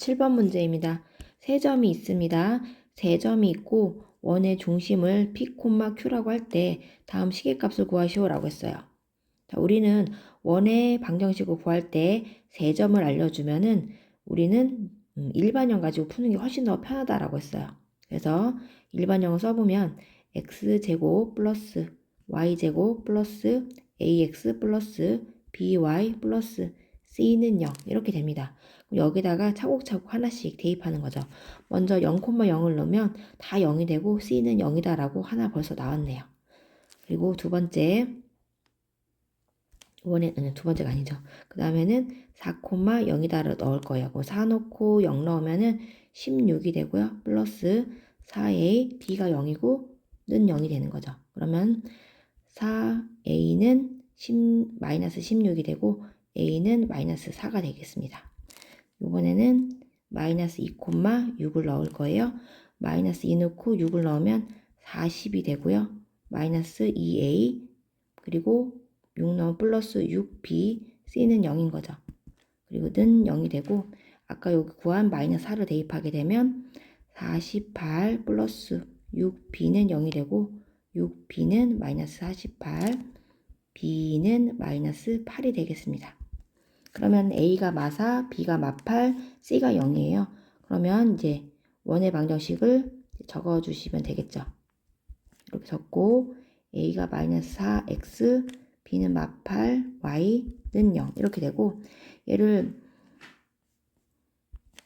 7번 문제입니다. 세 점이 있습니다. 세 점이 있고 원의 중심을 P, Q라고 할 때 다음 시계값을 구하시오라고 했어요. 자, 우리는 원의 방정식을 구할 때 세 점을 알려주면은 우리는 음, 일반형 가지고 푸는 게 훨씬 더 편하다라고 했어요. 그래서 일반형을 써보면 x제곱 플러스 y제곱 플러스 ax 플러스 by 플러스 c는 0 이렇게 됩니다. 여기다가 차곡차곡 하나씩 대입하는 거죠. 먼저 0,0을 넣으면 다 0이 되고 c는 0이다 라고 하나 벌써 나왔네요. 그리고 두 번째 이번에 아니 두 번째가 아니죠. 그 다음에는 4,0이다를 넣을 거예요. 4 넣고 0 넣으면은 16이 되고요. 플러스 4a b가 0이고 는 0이 되는 거죠. 그러면 4a는 10, 마이너스 16이 되고 a는 마이너스 4가 되겠습니다. 이번에는 마이너스 2,6을 넣을 거예요. 마이너스 2 넣고 6을 넣으면 40이 되고요. 마이너스 2a 그리고 6 넣으면 플러스 6b c는 0인 거죠. 그리고 는 0이 되고 아까 여기 구한 마이너스 4를 대입하게 되면 48 플러스 6b는 0이 되고 6b는 마이너스 48 b는 마이너스 8이 되겠습니다. 그러면 a가 마사, b가 마팔, c가 0이에요. 그러면 이제 원의 방정식을 적어 주시면 되겠죠. 이렇게 적고 a가 마이너스 4x, b는 마팔, y는 0 이렇게 되고 얘를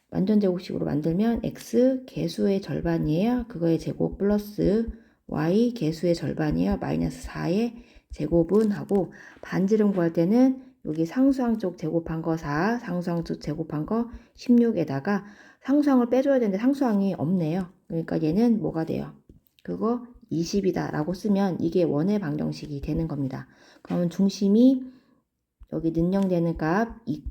완전 제곱식으로 만들면 x 개수의 절반이에요. 그거의 제곱 플러스 y 개수의 절반이에요. 마이너스 4의 제곱은 하고 반지름 구할 때는 여기 상수항 쪽 제곱한 거 4, 상수항 쪽 제곱한 거 16에다가 상수항을 빼줘야 되는데 상수항이 없네요. 그러니까 얘는 뭐가 돼요? 그거 20이다 라고 쓰면 이게 원의 방정식이 되는 겁니다. 그러면 중심이 여기 능령되는 값 2,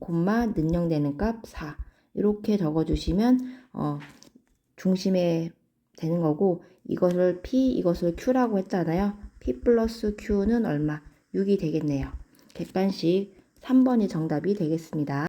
능령되는 값 4. 이렇게 적어주시면 어, 중심에 되는 거고 이것을 P, 이것을 Q라고 했잖아요. P 플러스 Q는 얼마? 6이 되겠네요. 객관식 3번이 정답이 되겠습니다.